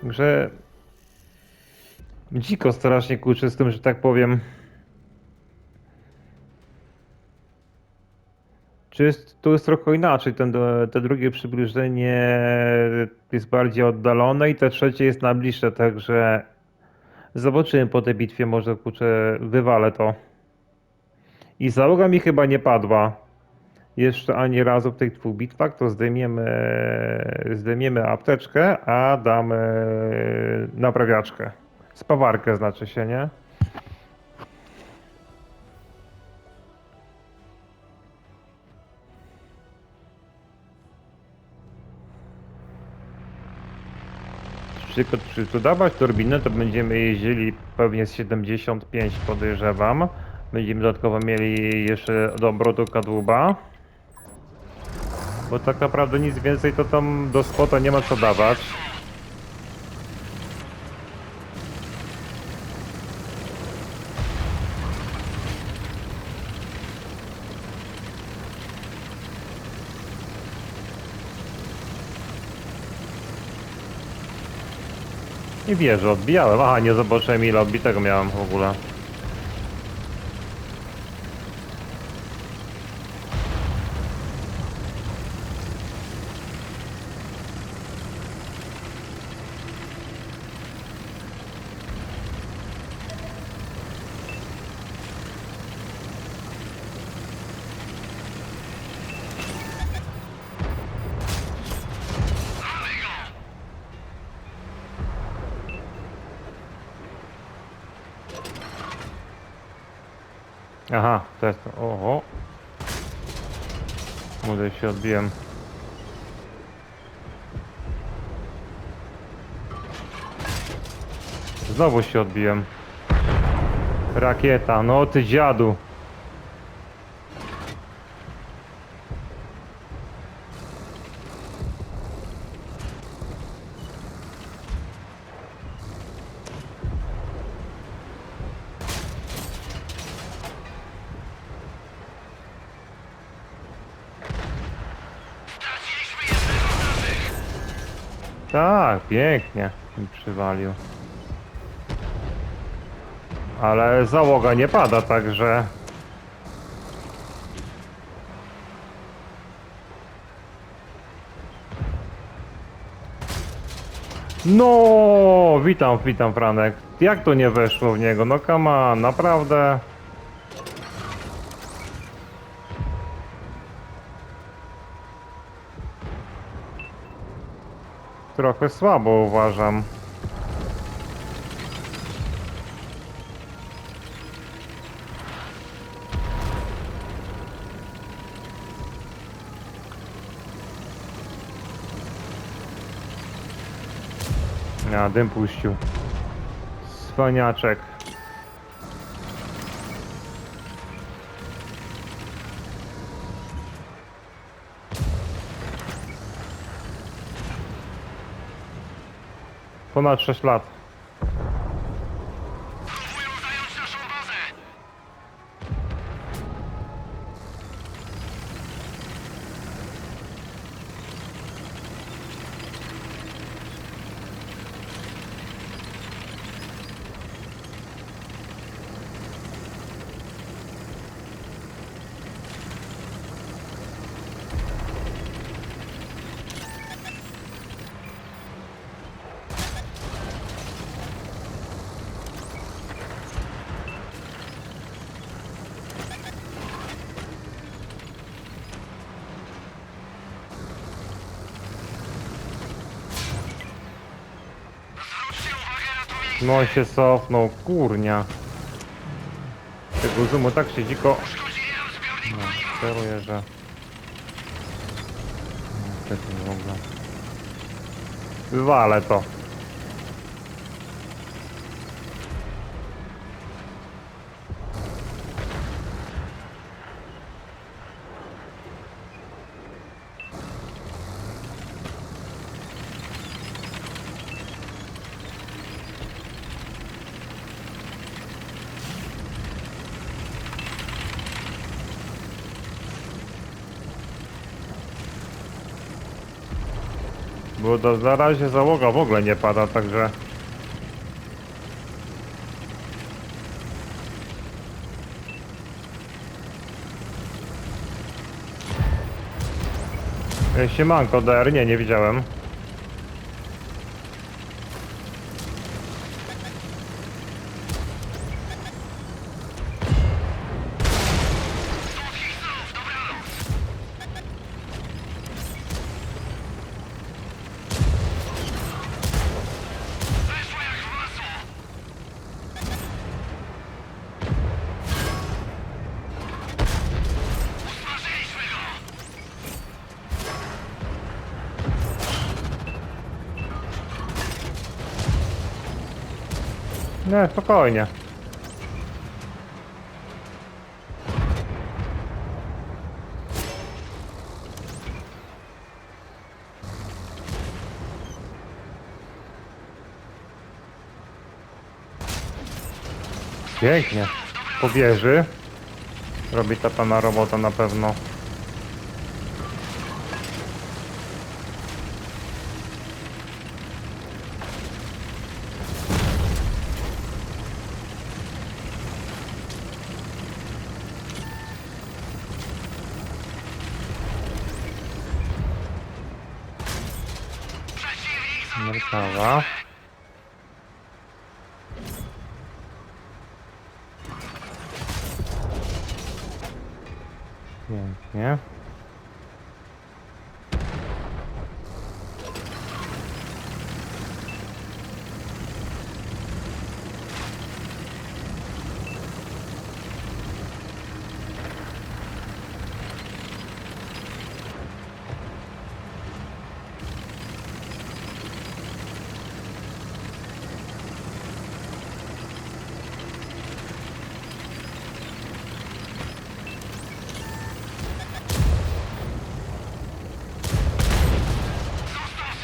Także dziko strasznie kurczę z tym, że tak powiem. Czy jest, tu jest trochę inaczej, ten, te drugie przybliżenie jest bardziej oddalone i te trzecie jest na bliższe, także zobaczymy po tej bitwie, może kurczę wywalę to. I załoga mi chyba nie padła. Jeszcze ani razu w tych dwóch bitwach, to zdejmiemy, zdejmiemy apteczkę, a damy naprawiaczkę. Spawarkę znaczy się, nie? Czy, czy dodawać turbinę, to będziemy jeździli pewnie z 75 podejrzewam. Będziemy dodatkowo mieli jeszcze do obrotu kadłuba. Bo tak naprawdę nic więcej to tam do spota nie ma co dawać. I wieżę odbijałem. Aha, nie zobaczyłem ile odbitego miałem w ogóle. Aha, to jest... Oho. Może się odbiłem. Znowu się odbiłem. Rakieta, no ty dziadu. Tak, pięknie mi przywalił. Ale załoga nie pada, także... No, witam, witam Franek. Jak to nie weszło w niego? No on, naprawdę. Trochę słabo uważam. Ja dym puścił. Cwaniaczek. Ponad 6 lat. No i się cofnął, kurnia. Tego zoomu tak się dziko... No, steruję, że... No, tak w ogóle. Wywalę to. Bo do, na razie załoga w ogóle nie pada, także... Siemanko, DR, nie, nie widziałem. Nie, spokojnie. Pięknie. Po wieży. Robi ta pana robota na pewno. Merkawa. Pięknie.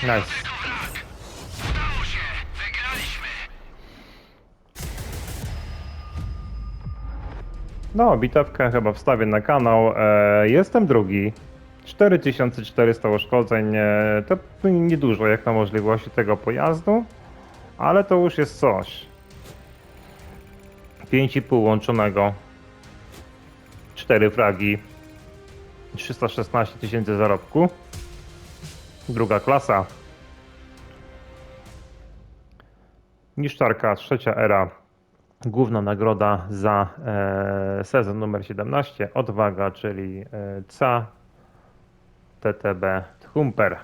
Nice. No, bitewkę chyba wstawię na kanał. E, jestem drugi. 4400 uszkodzeń. E, to niedużo jak na możliwości tego pojazdu, ale to już jest coś. 5,5 łączonego. 4 fragi. 316 tysięcy zarobku. Druga klasa. Niszczarka, trzecia era. Główna nagroda za e, sezon numer 17. Odwaga, czyli e, CA TTB Humper.